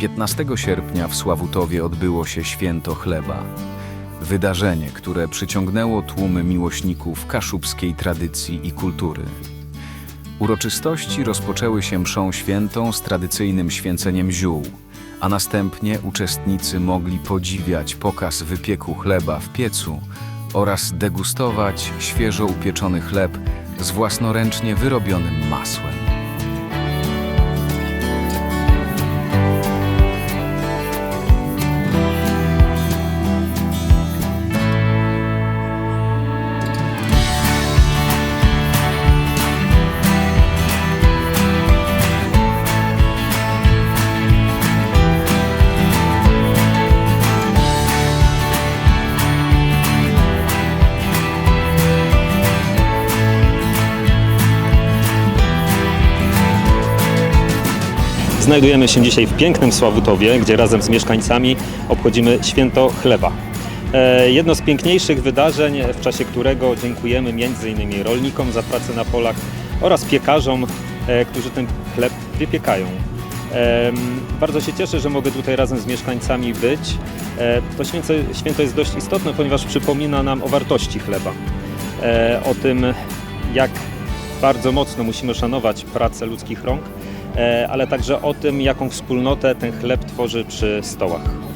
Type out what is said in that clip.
15 sierpnia w Sławutowie odbyło się Święto Chleba. Wydarzenie, które przyciągnęło tłumy miłośników kaszubskiej tradycji i kultury. Uroczystości rozpoczęły się mszą świętą z tradycyjnym święceniem ziół, a następnie uczestnicy mogli podziwiać pokaz wypieku chleba w piecu oraz degustować świeżo upieczony chleb z własnoręcznie wyrobionym masłem. Znajdujemy się dzisiaj w pięknym Sławutowie, gdzie razem z mieszkańcami obchodzimy Święto Chleba. E, Jedno z piękniejszych wydarzeń, w czasie którego dziękujemy m.in. rolnikom za pracę na polach oraz piekarzom, e, którzy ten chleb wypiekają. Em, Bardzo się cieszę, że mogę tutaj razem z mieszkańcami być. E, To święto, święto jest dość istotne, ponieważ przypomina nam o wartości chleba. E, O tym, jak bardzo mocno musimy szanować pracę ludzkich rąk, e, ale także o tym, jaką wspólnotę ten chleb tworzy przy stołach.